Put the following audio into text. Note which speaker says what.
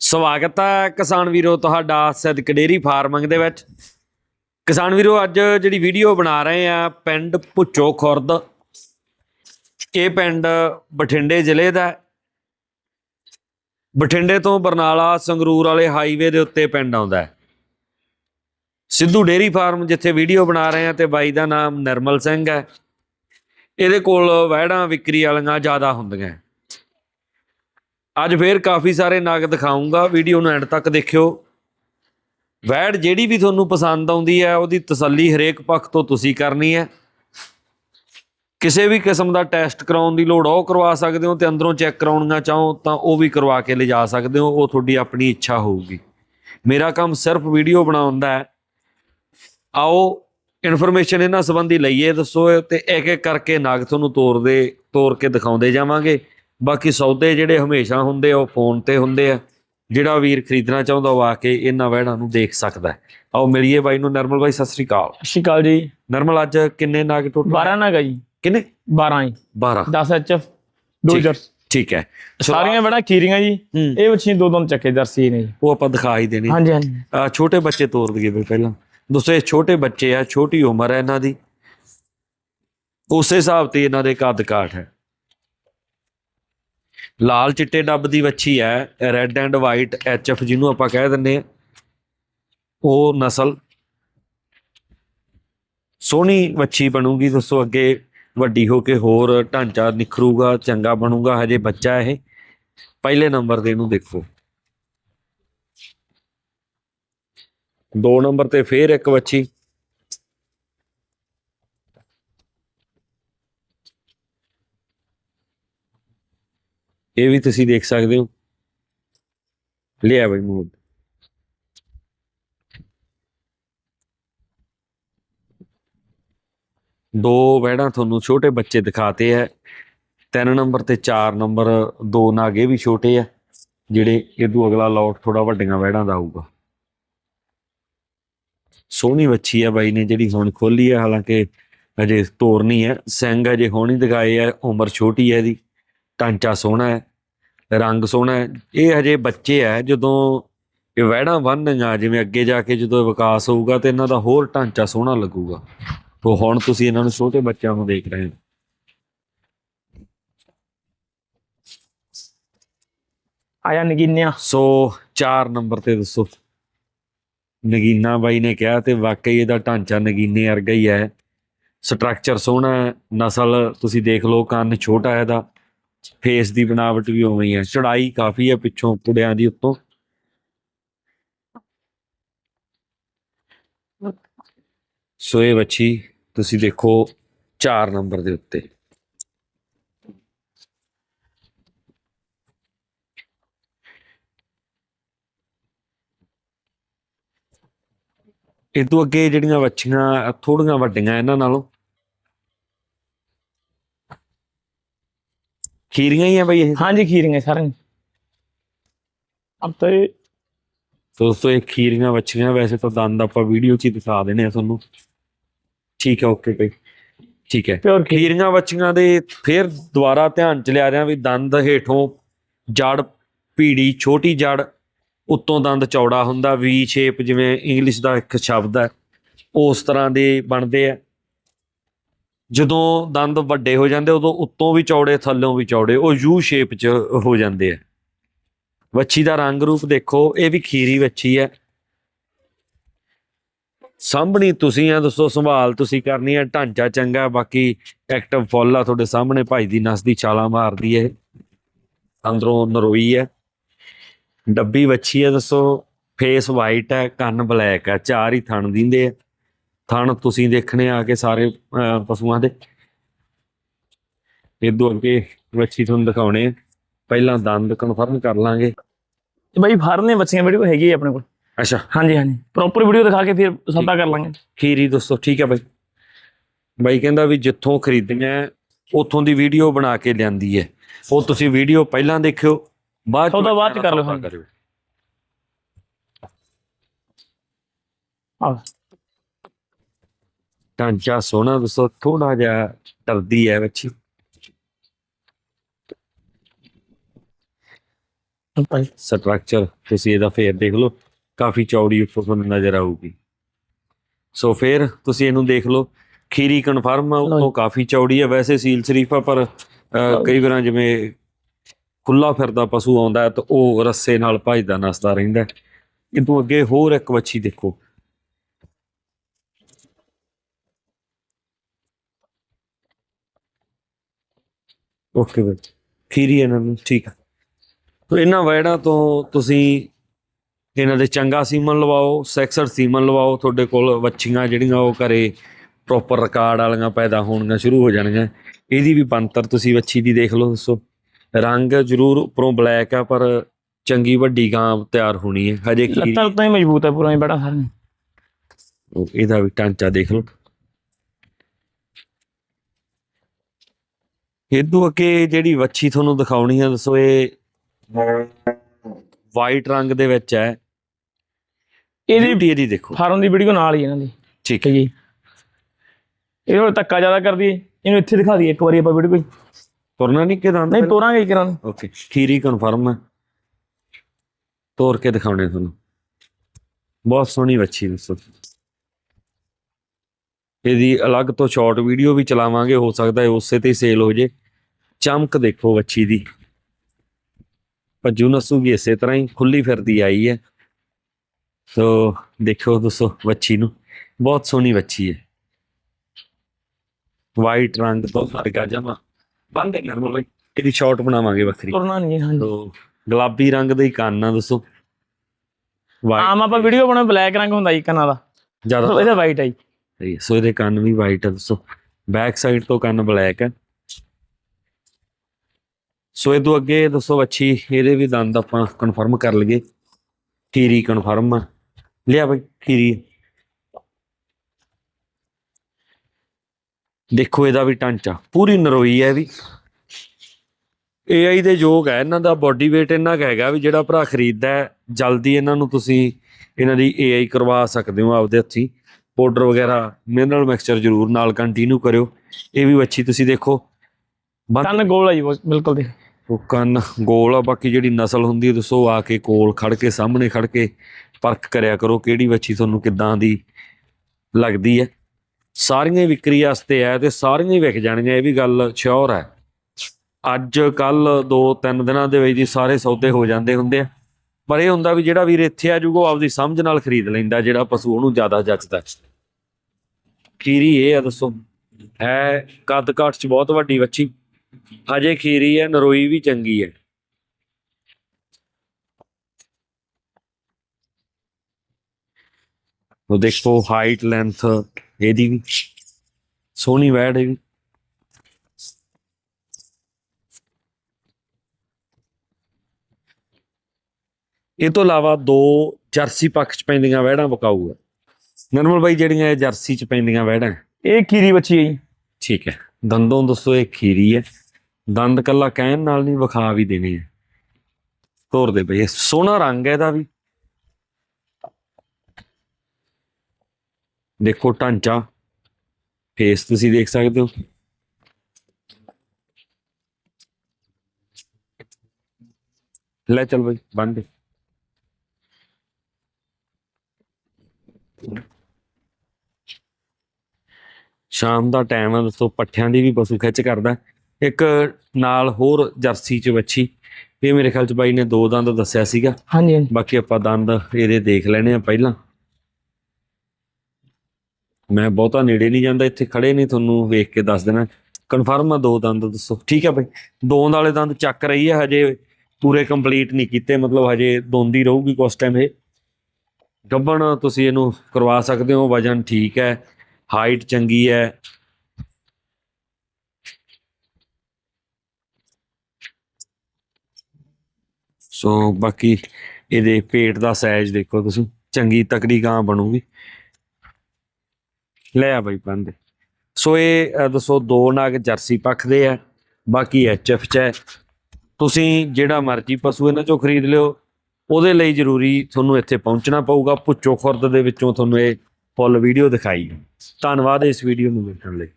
Speaker 1: ਸਵਾਗਤ ਹੈ ਕਿਸਾਨ ਵੀਰੋ ਤੁਹਾਡਾ ਸਿੱਧਕ ਡੇਰੀ ਫਾਰਮਿੰਗ ਦੇ ਵਿੱਚ। ਕਿਸਾਨ ਵੀਰੋ, ਅੱਜ ਜਿਹੜੀ ਵੀਡੀਓ ਬਣਾ ਰਹੇ ਆ, ਪਿੰਡ ਭੁੱਚੋ ਖੁਰਦ। ਇਹ ਪਿੰਡ ਬਠਿੰਡੇ ਜ਼ਿਲ੍ਹੇ ਦਾ ਹੈ। ਬਠਿੰਡੇ ਤੋਂ ਬਰਨਾਲਾ ਸੰਗਰੂਰ ਵਾਲੇ ਹਾਈਵੇ ਦੇ ਉੱਤੇ ਪਿੰਡ ਆਉਂਦਾ ਹੈ। ਸਿੱਧੂ ਡੇਰੀ ਫਾਰਮ, ਜਿੱਥੇ ਵੀਡੀਓ ਬਣਾ ਰਹੇ ਆ ਤੇ ਬਾਈ ਦਾ ਨਾਮ ਨਿਰਮਲ ਸਿੰਘ ਹੈ। ਇਹਦੇ ਕੋਲ ਵਹਿੜਾਂ ਵਿਕਰੀ ਵਾਲੀਆਂ ਜ਼ਿਆਦਾ ਹੁੰਦੀਆਂ ਅੱਜ ਫੇਰ ਕਾਫੀ ਸਾਰੇ ਨਾਗ ਦਿਖਾਉਂਗਾ ਵੀਡੀਓ ਨੂੰ ਐਂਡ ਤੱਕ ਦੇਖਿਓ। ਵੈੜ ਜਿਹੜੀ ਵੀ ਤੁਹਾਨੂੰ ਪਸੰਦ ਆਉਂਦੀ ਹੈ, ਉਹਦੀ ਤਸੱਲੀ ਹਰੇਕ ਪੱਖ ਤੋਂ ਤੁਸੀਂ ਕਰਨੀ ਹੈ। ਕਿਸੇ ਵੀ ਕਿਸਮ ਦਾ ਟੈਸਟ ਕਰਾਉਣ ਦੀ ਲੋੜ, ਉਹ ਕਰਵਾ ਸਕਦੇ ਹੋ ਤੇ ਅੰਦਰੋਂ ਚੈੱਕ ਕਰਾਉਣੀਆਂ ਚਾਹੋ ਤਾਂ ਉਹ ਵੀ ਕਰਵਾ ਕੇ ਲਿਜਾ ਸਕਦੇ ਹੋ, ਉਹ ਤੁਹਾਡੀ ਆਪਣੀ ਇੱਛਾ ਹੋਊਗੀ। ਮੇਰਾ ਕੰਮ ਸਿਰਫ ਵੀਡੀਓ ਬਣਾਉਣ ਦਾ ਹੈ। ਆਓ ਇਨਫੋਰਮੇਸ਼ਨ ਇਹਨਾਂ ਸੰਬੰਧੀ ਲਈਏ, ਦੱਸੋ ਤੇ ਇੱਕ ਇੱਕ ਕਰਕੇ ਨਾਗ ਤੁਹਾਨੂੰ ਤੋਰਦੇ ਤੋਰ ਕੇ ਦਿਖਾਉਂਦੇ ਜਾਵਾਂਗੇ। ਬਾਕੀ ਸੌਦੇ ਜਿਹੜੇ ਹਮੇਸ਼ਾ ਹੁੰਦੇ ਆ ਉਹ ਫੋਨ ਤੇ ਹੁੰਦੇ ਆ। ਜਿਹੜਾ ਵੀਰ ਖਰੀਦਣਾ ਚਾਹੁੰਦਾ ਉਹ ਆ ਕੇ ਇਹਨਾਂ ਵਹਿੜਾਂ ਨੂੰ ਦੇਖ ਸਕਦਾ ਹੈ। ਆਓ ਮਿਲੀਏ ਬਾਈ ਨੂੰ। ਨਰਮਲ ਬਾਈ ਸਤਿ ਸ੍ਰੀ ਅਕਾਲ।
Speaker 2: ਸਤਿ ਸ਼੍ਰੀ ਅਕਾਲ ਜੀ।
Speaker 1: ਨਰਮਲ ਅੱਜ ਕਿੰਨੇ ਨਗ ਟੋਟਲ
Speaker 2: 12 ਨਾ ਜੀ।
Speaker 1: ਕਿੰਨੇ?
Speaker 2: 12 ਹੀ
Speaker 1: 12
Speaker 2: 10 ਐਚਐਫ ਦੋ। ਜਰਸ।
Speaker 1: ਠੀਕ ਹੈ।
Speaker 2: ਸਾਰੀਆਂ ਬੜਾ ਖੀਰੀਆਂ ਜੀ। ਇਹ ਬੱਚੀਆਂ ਦੋ ਦੋ ਚੱਕੇ ਜਰਸੀ ਨੇ ਜੀ।
Speaker 1: ਉਹ ਆਪਾਂ ਦਿਖਾ ਹੀ ਦੇਣੀ।
Speaker 2: ਹਾਂਜੀ ਹਾਂਜੀ।
Speaker 1: ਛੋਟੇ ਬੱਚੇ ਤੋਰ ਦਈਏ ਬਈ ਪਹਿਲਾਂ। ਦੋਸਤੋ ਇਹ ਛੋਟੇ ਬੱਚੇ ਆ ਛੋਟੀ ਉਮਰ ਹੈ ਇਹਨਾਂ ਦੀ। ਉਸੇ ਹਿਸਾਬ ਤੇ ਇਹਨਾਂ ਦੇ ਕੱਦ ਕਾਠ ਹੈ। ਲਾਲ ਚਿੱਟੇ ਡੱਬ ਦੀ ਵੱਛੀ ਹੈ ਰੈੱਡ ਐਂਡ ਵਾਈਟ ਐਚਐਫ ਜਿਹਨੂੰ ਆਪਾਂ ਕਹਿ ਦਿੰਦੇ ਆ ਉਹ ਨਸਲ ਸੋਹਣੀ ਵੱਛੀ ਬਣੂਗੀ ਦੋਸਤੋ ਅੱਗੇ ਵੱਡੀ ਹੋ ਕੇ ਹੋਰ ਢਾਂਚਾ ਨਿਖਰੂਗਾ, ਚੰਗਾ ਬਣੂਗਾ, ਹਜੇ ਬੱਚਾ ਇਹ। ਪਹਿਲੇ ਨੰਬਰ ਤੇ ਇਹਨੂੰ ਦੇਖੋ। ਦੋ ਨੰਬਰ ਤੇ ਫੇਰ ਇੱਕ ਵੱਛੀ। ਇਹ ਵੀ ਤੁਸੀਂ ਦੇਖ ਸਕਦੇ ਹੋ। ਲਿਆ ਬਈ ਮੂੰਹ। ਦੋ ਵਹਿੜਾਂ ਤੁਹਾਨੂੰ ਛੋਟੇ ਬੱਚੇ ਦਿਖਾਤੇ ਹੈ ਤਿੰਨ ਨੰਬਰ ਤੇ ਚਾਰ ਨੰਬਰ, ਦੋ ਨਾਗੇ ਵੀ ਛੋਟੇ ਆ, ਜਿਹੜੇ ਇਦੋਂ ਅਗਲਾ ਲੋਟ ਥੋੜਾ ਵੱਡੀਆਂ ਵਹਿੜਾਂ ਦਾ ਆਊਗਾ। ਸੋਹਣੀ ਵੱਛੀ ਹੈ ਬਾਈ ਨੇ ਜਿਹੜੀ ਹੁਣ ਖੋਲੀ ਹੈ ਹਾਲਾਂਕਿ ਅਜੇ ਤੋਰਨੀ ਹੈ ਸਿੰਘ ਅਜੇ ਹੋਣੀ ਦਿਖਾਏ ਹੈ ਉਮਰ ਛੋਟੀ ਹੈ ਇਹਦੀ। ਢਾਂਚਾ ਸੋਹਣਾ ਹੈ ਰੰਗ ਸੋਹਣਾ ਇਹ ਹਜੇ ਬੱਚੇ ਹੈ ਜਦੋਂ ਇਹ ਵਹਿੜਾਂ ਬੰਨਣੀਆਂ ਜਿਵੇਂ ਅੱਗੇ ਜਾ ਕੇ ਜਦੋਂ ਵਿਕਾਸ ਹੋਊਗਾ ਤੇ ਇਹਨਾਂ ਦਾ ਹੋਰ ਢਾਂਚਾ ਸੋਹਣਾ ਲੱਗੂਗਾ। ਤੋਂ ਹੁਣ ਤੁਸੀਂ ਇਹਨਾਂ ਨੂੰ ਛੋਟੇ ਬੱਚਿਆਂ ਨੂੰ ਦੇਖ ਰਹੇ ਹੋ।
Speaker 2: ਆਇਆ ਨਗੀਨਿਆ।
Speaker 1: ਸੋ 4 ਨੰਬਰ ਤੇ ਦੱਸੋ। ਨਗੀਨਾ ਬਾਈ ਨੇ ਕਿਹਾ ਤੇ ਵਾਕਈ ਇਹਦਾ ਢਾਂਚਾ ਨਗੀਨੇ ਵਰਗਾ ਹੀ ਹੈ। ਸਟਰਕਚਰ ਸੋਹਣਾ ਹੈ ਨਸਲ ਤੁਸੀਂ ਦੇਖ ਲਓ ਕੰਨ ਛੋਟਾ ਹੈ ਇਹਦਾ। ਫੇਸ ਦੀ ਬਣਾਵਟ ਵੀ ਉਵੇਂ ਹੀ ਹੈ ਚੜਾਈ ਕਾਫੀ ਹੈ ਪਿੱਛੋਂ ਪੁੜਿਆਂ ਦੀ ਉੱਤੋਂ। ਸੋ ਇਹ ਵੱਛੀ ਤੁਸੀਂ ਦੇਖੋ 4 ਨੰਬਰ ਦੇ ਉੱਤੇ। ਇਹ ਤੋਂ ਅੱਗੇ ਜਿਹੜੀਆਂ ਵੱਛੀਆਂ ਥੋੜੀਆਂ ਵੱਡੀਆਂ ਇਹਨਾਂ ਨਾਲੋਂ ਖੀਰੀਆਂ ਹੀ ਆ ਬਈ ਇਹ?
Speaker 2: ਹਾਂਜੀ ਖੀਰੀਆਂ ਸਾਰੀਆਂ। ਅਬ ਤਾਂ ਇਹ
Speaker 1: ਦੋਸਤੋ ਇਹ ਖੀਰੀਆਂ ਵੱਛੀਆਂ ਵੈਸੇ ਤਾਂ ਦੰਦ ਆਪਾਂ ਵੀਡੀਓ 'ਚ ਹੀ ਦਿਖਾ ਦੇਣੇ ਆ ਤੁਹਾਨੂੰ। ਠੀਕ ਹੈ ਓਕੇ ਬਈ। ਠੀਕ ਹੈ।
Speaker 2: ਖੀਰ
Speaker 1: ਖੀਰੀਆਂ ਵੱਛੀਆਂ ਦੇ ਫਿਰ ਦੁਬਾਰਾ ਧਿਆਨ ਚ ਲਿਆ ਰਿਆਂ ਵੀ ਦੰਦ ਹੇਠੋਂ ਜੜ ਪੀੜੀ ਛੋਟੀ ਜੜ ਉੱਤੋਂ ਦੰਦ ਚੌੜਾ ਹੁੰਦਾ। ਵੀ ਸ਼ੇਪ ਜਿਵੇਂ ਇੰਗਲਿਸ਼ ਦਾ ਇੱਕ ਸ਼ਬਦ ਹੈ ਉਸ ਤਰ੍ਹਾਂ ਦੇ ਬਣਦੇ ਆ। ਜਦੋਂ ਦੰਦ ਵੱਡੇ ਹੋ ਜਾਂਦੇ, ਉਦੋਂ ਉੱਤੋਂ ਵੀ ਚੌੜੇ, ਥੱਲੋਂ ਵੀ ਚੌੜੇ, ਉਹ ਯੂ ਸ਼ੇਪ ਚ ਹੋ ਜਾਂਦੇ ਆ। ਵੱਛੀ ਦਾ ਰੰਗ ਰੂਪ ਦੇਖੋ, ਇਹ ਵੀ ਖੀਰੀ ਵੱਛੀ ਹੈ। ਸਾਹਮਣੀ ਤੁਸੀਂ ਆ ਦੋਸਤੋ ਸੰਭਾਲ ਤੁਸੀਂ ਕਰਨੀ ਹੈ ਢਾਂਚਾ ਚੰਗਾ, ਬਾਕੀ ਐਕਟਿਵ ਫੁੱਲ ਆ ਤੁਹਾਡੇ ਸਾਹਮਣੇ, ਭਾਈ ਦੀ ਨਸ ਦੀ ਛਾਲਾਂ ਮਾਰਦੀ ਹੈ ਅੰਦਰੋਂ ਨਰੋਈ ਹੈ। ਡੱਬੀ ਵੱਛੀ ਹੈ, ਦੱਸੋ ਫੇਸ ਵਾਈਟ ਹੈ, ਕੰਨ ਬਲੈਕ ਹੈ, ਚਾਰ ਹੀ ਥਣ ਦਿੰਦੇ ਆ। ਥਣ ਤੁਸੀਂ ਦੇਖਣੇ ਆ ਕੇ ਸਾਰੇ ਪਸ਼ੂਆਂ ਦੇ। ਇਦੋਂ ਅੱਗੇ ਵੱਛੀ ਤੁਹਾਨੂੰ ਦਿਖਾਉਣੇ। ਪਹਿਲਾਂ ਦੰਦ ਕਨਫਰਮ ਕਰ ਲਾਂਗੇ।
Speaker 2: ਬਾਈ ਫਾਰਮ ਦੀਆਂ ਬੱਚੀਆਂ ਵੀਡੀਓ ਹੈਗੀ ਹੈ ਆਪਣੇ ਕੋਲ?
Speaker 1: ਅੱਛਾ।
Speaker 2: ਹਾਂਜੀ ਹਾਂਜੀ। ਪ੍ਰੋਪਰ ਵੀਡੀਓ ਦਿਖਾ ਕੇ ਫਿਰ ਸੌਦਾ ਕਰ ਲਾਂਗੇ।
Speaker 1: ਖੀਰੀ ਦੋਸਤੋ ਠੀਕ ਹੈ ਬਾਈ। ਬਾਈ ਕਹਿੰਦਾ ਵੀ ਜਿੱਥੋਂ ਖਰੀਦੀਆਂ ਹੈ, ਉੱਥੋਂ ਦੀ ਵੀਡੀਓ ਬਣਾ ਕੇ ਲਿਆਂਦੀ ਹੈ ਉਹ ਤੁਸੀਂ ਵੀਡੀਓ ਪਹਿਲਾਂ ਦੇਖਿਓ ਬਾਅਦ
Speaker 2: ਸੌਦਾ ਬਾਅਦ ਚ ਕਰ ਲਿਓ। ਆ
Speaker 1: ਢਾਂਚਾ ਸੋਹਣਾ ਦੋਸਤੋ ਥੋੜਾ ਜਿਹਾ ਟਰਦੀ ਹੈ ਬੱਚੀ। ਸਟਰਕਚਰ ਤੁਸੀਂ ਇਹਦਾ ਫੇਰ ਦੇਖ ਲਓ ਕਾਫੀ ਚੌੜੀ ਉੱਪਰ ਤੁਹਾਨੂੰ ਨਜ਼ਰ ਆਊਗੀ। ਸੋ ਫਿਰ ਤੁਸੀਂ ਇਹਨੂੰ ਦੇਖ ਲਓ ਖੀਰੀ ਕਨਫਰਮ ਆ ਉਹ ਕਾਫੀ ਚੌੜੀ ਹੈ ਵੈਸੇ ਸੀਲ ਸ਼ਰੀਫ ਆ ਪਰ ਕਈ ਵਾਰਾਂ ਜਿਵੇਂ ਖੁੱਲਾ ਫਿਰਦਾ ਪਸ਼ੂ ਆਉਂਦਾ ਤਾਂ ਉਹ ਰੱਸੇ ਨਾਲ ਭਜਦਾ ਨਸਦਾ ਰਹਿੰਦਾ ਹੈ। ਕਿੰਤੂ ਅੱਗੇ ਹੋਰ ਇੱਕ ਵੱਛੀ ਦੇਖੋ। ਓਕੇ ਬਈ ਖੀਰੀ ਇਹਨਾਂ ਨੂੰ ਠੀਕ ਆ ਤੋ ਇਹਨਾਂ ਵੈੜਾਂ ਤੋਂ ਤੁਸੀਂ ਇਹਨਾਂ ਦੇ ਚੰਗਾ ਸੀਮਨ ਲਵਾਓ ਸੈਕਸਰ ਸੀਮਨ ਲਵਾਓ ਤੁਹਾਡੇ ਕੋਲ ਵੱਛੀਆਂ ਜਿਹੜੀਆਂ ਉਹ ਘਰੇ ਪ੍ਰੋਪਰ ਰਿਕਾਰਡ ਵਾਲੀਆਂ ਪੈਦਾ ਹੋਣੀਆਂ ਸ਼ੁਰੂ ਹੋ ਜਾਣਗੀਆਂ। ਇਹਦੀ ਵੀ ਬੰਤਰ ਤੁਸੀਂ ਵੱਛੀ ਦੀ ਦੇਖ ਲਓ ਦੱਸੋ। ਰੰਗ ਜ਼ਰੂਰ ਉੱਪਰੋਂ ਬਲੈਕ ਆ ਪਰ ਚੰਗੀ ਵੱਡੀ ਗਾਂ ਤਿਆਰ ਹੋਣੀ ਹੈ। ਹਜੇ
Speaker 2: ਲੱਤਾਂ ਲੁੱਤਾਂ ਹੀ ਮਜ਼ਬੂਤ ਹੈ ਪੂਰਾ ਹੀ ਬੜਾ ਸਾਰਾ
Speaker 1: ਇਹਦਾ ਵੀ ਢਾਂਚਾ ਦੇਖ ਲਓ। ਇਹਦੂ ਅੱਗੇ ਜਿਹੜੀ ਵੱਛੀ ਤੁਹਾਨੂੰ ਦਿਖਾਉਣੀ ਹੈ ਦੱਸੋ ਇਹ ਵਾਈਟ ਰੰਗ ਦੇ ਵਿੱਚ ਹੈ।
Speaker 2: ਇਹਦੀ
Speaker 1: ਇਹਦੀ ਦੇਖੋ।
Speaker 2: ਫਾਰਮ ਦੀ ਵੀਡੀਓ ਨਾਲ ਹੀ ਇਹਨਾਂ ਦੀ।
Speaker 1: ਠੀਕ ਹੈ।
Speaker 2: ਜੀ। ਇਹ ਹੋਰ ਧੱਕਾ ਜ਼ਿਆਦਾ ਕਰਦੀ ਹੈ ਇਹਨੂੰ ਇੱਥੇ ਦਿਖਾ ਦਈਏ ਇੱਕ ਵਾਰੀ ਆਪਾਂ ਵੀਡੀਓ ਕੋਈ।
Speaker 1: ਤੁਰਨਾ ਨਹੀਂ ਕਿ ਦੰਦ
Speaker 2: ਨਹੀਂ ਤੋਰਾਂਗੇ ਕਿਰਾਂ
Speaker 1: ਓਕੇ ਖੀਰੀ ਕਨਫਰਮ ਹੈ। ਤੋੜ ਕੇ ਦਿਖਾਉਣੇ ਤੁਹਾਨੂੰ। ਬਹੁਤ ਸੋਹਣੀ ਵੱਛੀ ਦੱਸੋ। ਇਹਦੀ ਅਲੱਗ ਤੋਂ ਸ਼ਾਰਟ ਵੀਡੀਓ ਵੀ ਚਲਾਵਾਂਗੇ ਹੋ ਸਕਦਾ ਹੈ ਉਸੇ ਤੇ ਸੇਲ ਹੋ ਜੇ। ਚਮਕ ਦੇਖੋ ਵੱਛੀ ਦੀ। ਭੱਜੂ ਨਸੂ ਵੀ ਇਸੇ ਤਰ੍ਹਾਂ ਹੀ ਖੁੱਲੀ ਫਿਰਦੀ ਆਈ ਹੈ। ਸੋ ਦੇਖੋ ਦੋਸਤੋ ਵੱਛੀ ਨੂੰ। ਬਹੁਤ ਸੋਹਣੀ ਵੱਛੀ ਹੈ। ਵਾਈਟ ਰੰਗ ਤੋਂ ਸਰਗਾ ਜਮਾ ਬੰਦ ਕਰ ਬਈ। ਇਹਦੀ ਸ਼ਾਰਟ ਬਣਾਵਾਂਗੇ ਵੱਖਰੀ।
Speaker 2: ਤੁਰਨਾ ਨਹੀਂ ਹਾਂਜੀ।
Speaker 1: ਤੋ ਗੁਲਾਬੀ ਰੰਗ ਦੇ ਹੀ ਕੰਨ ਆ ਦੱਸੋ। ਵਾਈਟ
Speaker 2: ਆਮ ਆਪਾਂ ਵੀਡੀਓ ਬਣਾਉਂ ਬਲੈਕ ਰੰਗ ਹੁੰਦਾ ਜੀ ਕੰਨਾਂ ਦਾ
Speaker 1: ਜ਼ਿਆਦਾ
Speaker 2: ਇਹਦਾ ਵਾਈਟ ਜੀ।
Speaker 1: ਹੈ। ਸੋ ਇਹਦੇ ਕੰਨ ਵੀ ਵਾਈਟ ਆ, ਦੱਸੋ। ਬੈਕ ਸਾਈਡ ਤੋਂ ਕੰਨ ਬਲੈਕ ਹੈ ਸੋ ਇਹ ਤੋਂ ਅੱਗੇ ਦੱਸੋ ਅੱਛੀ ਇਹਦੇ ਵੀ ਦੰਦ ਆਪਾਂ ਕਨਫਰਮ ਕਰ ਲਈਏ। ਖੀਰੀ ਕਨਫਰਮ ਆ। ਲਿਆ ਬਈ, ਖੀਰੀ। ਦੇਖੋ ਇਹਦਾ ਵੀ ਢਾਂਚਾ ਪੂਰੀ ਨਰੋਈ ਹੈ ਵੀ AI ਦੇ ਯੋਗ ਹੈ ਇਹਨਾਂ ਦਾ ਬਾਡੀ weight ਇੰਨਾ ਹੈਗਾ ਵੀ ਜਿਹੜਾ ਭਰਾ ਖਰੀਦਦਾ ਜਲਦੀ ਇਹਨਾਂ ਨੂੰ ਤੁਸੀਂ ਇਹਨਾਂ ਦੀ AI ਕਰਵਾ ਸਕਦੇ ਹੋ ਆਪਦੇ ਹੱਥੀ। ਪਾਊਡਰ ਵਗੈਰਾ ਮਿਨਰਲ ਮਿਕਸਚਰ ਜ਼ਰੂਰ ਨਾਲ ਕੰਟੀਨਿਊ ਕਰਿਓ। ਇਹ ਵੀ ਵੱਛੀ ਤੁਸੀਂ ਦੇਖੋ।
Speaker 2: ਕੰਨ ਗੋਲ ਹੈ ਜੀ ਬਿਲਕੁਲ ਦੇ
Speaker 1: ਉਹ ਕੰਨ ਗੋਲ ਆ ਬਾਕੀ ਜਿਹੜੀ ਨਸਲ ਹੁੰਦੀ ਦੱਸੋ ਆ ਕੇ ਕੋਲ ਖੜ ਕੇ ਸਾਹਮਣੇ ਖੜ ਕੇ ਪਰਖ ਕਰਿਆ ਕਰੋ ਕਿਹੜੀ ਵੱਛੀ ਤੁਹਾਨੂੰ ਕਿੱਦਾਂ ਦੀ ਲੱਗਦੀ ਹੈ। ਸਾਰੀਆਂ ਵਿਕਰੀ ਵਾਸਤੇ ਹੈ ਤੇ ਸਾਰੀਆਂ ਹੀ ਵਿਕ ਜਾਣਗੀਆਂ ਇਹ ਵੀ ਗੱਲ ਸ਼ੋਰ ਹੈ। ਅੱਜ ਕੱਲ ਦੋ ਤਿੰਨ ਦਿਨਾਂ ਦੇ ਵਿੱਚ ਹੀ ਸਾਰੇ ਸੌਦੇ ਹੋ ਜਾਂਦੇ ਹੁੰਦੇ ਆ। ਪਰ ਇਹ ਹੁੰਦਾ ਵੀ ਜਿਹੜਾ ਵੀਰ ਇੱਥੇ ਆ ਜੂਗਾ ਉਹ ਆਪਦੀ ਸਮਝ ਨਾਲ ਖਰੀਦ ਲੈਂਦਾ ਜਿਹੜਾ ਪਸ਼ੂ ਉਹਨੂੰ ਜ਼ਿਆਦਾ ਜੱਚਦਾ। ਖੀਰੀ ਇਹ ਆ, ਦੱਸੋ। ਹੈ ਕੱਦ ਕਾਠ ਚ ਬਹੁਤ ਵੱਡੀ ਵੱਛੀ। ਹਜੇ ਖੀਰੀ ਹੈ, ਨਰੋਈ ਵੀ ਚੰਗੀ ਹੈ। ਉਹ ਦੇਖੋ ਹਾਈਟ ਲੈਂਥ ਇਹਦੀ ਵੀ। ਸੋਹਣੀ ਵੈੜ ਹੈ ਵੀ। ਇਹ ਤੋਂ ਇਲਾਵਾ ਦੋ ਜਰਸੀ ਪੱਖ ਚ ਪੈਂਦੀਆਂ ਵੈੜਾਂ ਵਿਕਾਊ ਹੈ ਨਰਮਲ ਬਾਈ ਜਿਹੜੀਆਂ ਇਹ ਜਰਸੀ ਚ ਪੈਂਦੀਆਂ ਵੈੜਾਂ
Speaker 2: ਇਹ ਖੀਰੀ ਬੱਚੀ ਹੈ ਜੀ।
Speaker 1: ਠੀਕ ਹੈ। ਦੰਦੋਂ ਦੱਸੋ ਇਹ ਖੀਰੀ ਹੈ। ਦੰਦ ਕੱਲਾ ਕਹਿਣ ਨਾਲ ਨਹੀਂ ਵਿਖਾ ਵੀ ਦੇਣੇ ਆ ਤੋਰ ਦੇ ਬਈ ਸੋਹਣਾ ਰੰਗ ਹੈ ਇਹਦਾ ਵੀ। ਦੇਖੋ ਢਾਂਚਾ। ਫੇਸ ਤੁਸੀਂ ਦੇਖ ਸਕਦੇ ਹੋ। ਲੈ ਚੱਲ ਬਈ ਬੰਨ ਸ਼ਾਮ ਦਾ ਟਾਈਮ ਹੈ ਦੋਸਤੋ ਪੱਠਿਆਂ ਦੀ ਵੀ ਪਸ਼ੂ ਖਿੱਚ ਕਰਦਾ ਇੱਕ ਨਾਲ ਹੋਰ ਜਰਸੀ ਚ ਵੱਛੀ। ਇਹ ਮੇਰੇ ਖਿਆਲ ਚ ਬਾਈ ਨੇ ਦੋ ਦੰਦ ਦੱਸਿਆ ਸੀਗਾ।
Speaker 2: ਹਾਂਜੀ ਹਾਂਜੀ।
Speaker 1: ਬਾਕੀ ਆਪਾਂ ਦੰਦ ਇਹਦੇ ਦੇਖ ਲੈਣੇ ਆ ਪਹਿਲਾਂ। ਮੈਂ ਬਹੁਤਾ ਨੇੜੇ ਨਹੀਂ ਜਾਂਦਾ ਇੱਥੇ ਖੜੇ ਨੇ ਤੁਹਾਨੂੰ ਵੇਖ ਕੇ ਦੱਸ ਦੇਣਾ। ਕਨਫਰਮ ਆ ਦੋ ਦੰਦ ਦੱਸੋ। ਠੀਕ ਆ ਬਾਈ। ਦੋਂਦ ਵਾਲੇ ਦੰਦ ਚੱਕ ਰਹੀ ਹੈ ਹਜੇ ਪੂਰੇ ਕੰਪਲੀਟ ਨਹੀਂ ਕੀਤੇ ਮਤਲਬ ਹਜੇ ਦੋਂਦੀ ਰਹੂਗੀ ਕੁਛ ਟਾਈਮ ਇਹ। ਗੱਬਣ ਤੁਸੀਂ ਇਹਨੂੰ ਕਰਵਾ ਸਕਦੇ ਹੋ ਵਜਨ ਠੀਕ ਹੈ। ਹਾਈਟ ਚੰਗੀ ਹੈ। ਸੋ ਬਾਕੀ ਇਹਦੇ ਪੇਟ ਦਾ ਸਾਈਜ਼ ਦੇਖੋ ਤੁਸੀਂ, ਚੰਗੀ ਤਕੜੀ ਗਾਂ ਬਣੂਗੀ। ਲੈ ਆ ਬਾਈ ਬੰਦੇ। ਸੋ ਇਹ ਦੱਸੋ ਦੋ ਨਾਗ ਜਰਸੀ ਪੱਖ ਦੇ ਆ, ਬਾਕੀ ਐਚਐਫ ਚ ਹੈ। ਤੁਸੀਂ ਜਿਹੜਾ ਮਰਜ਼ੀ ਪਸ਼ੂ ਇਹਨਾਂ ਚੋਂ ਖਰੀਦ ਲਿਓ, ਉਹਦੇ ਲਈ ਜ਼ਰੂਰੀ ਤੁਹਾਨੂੰ ਇੱਥੇ ਪਹੁੰਚਣਾ ਪਊਗਾ ਪੁੱਚੋ ਖੁਰਦ ਦੇ ਵਿੱਚੋਂ ਤੁਹਾਨੂੰ ਇਹ ਫੁੱਲ ਵੀਡੀਓ ਦਿਖਾਈ। ਧੰਨਵਾਦ ਇਸ ਵੀਡੀਓ ਨੂੰ ਵੇਖਣ ਲਈ।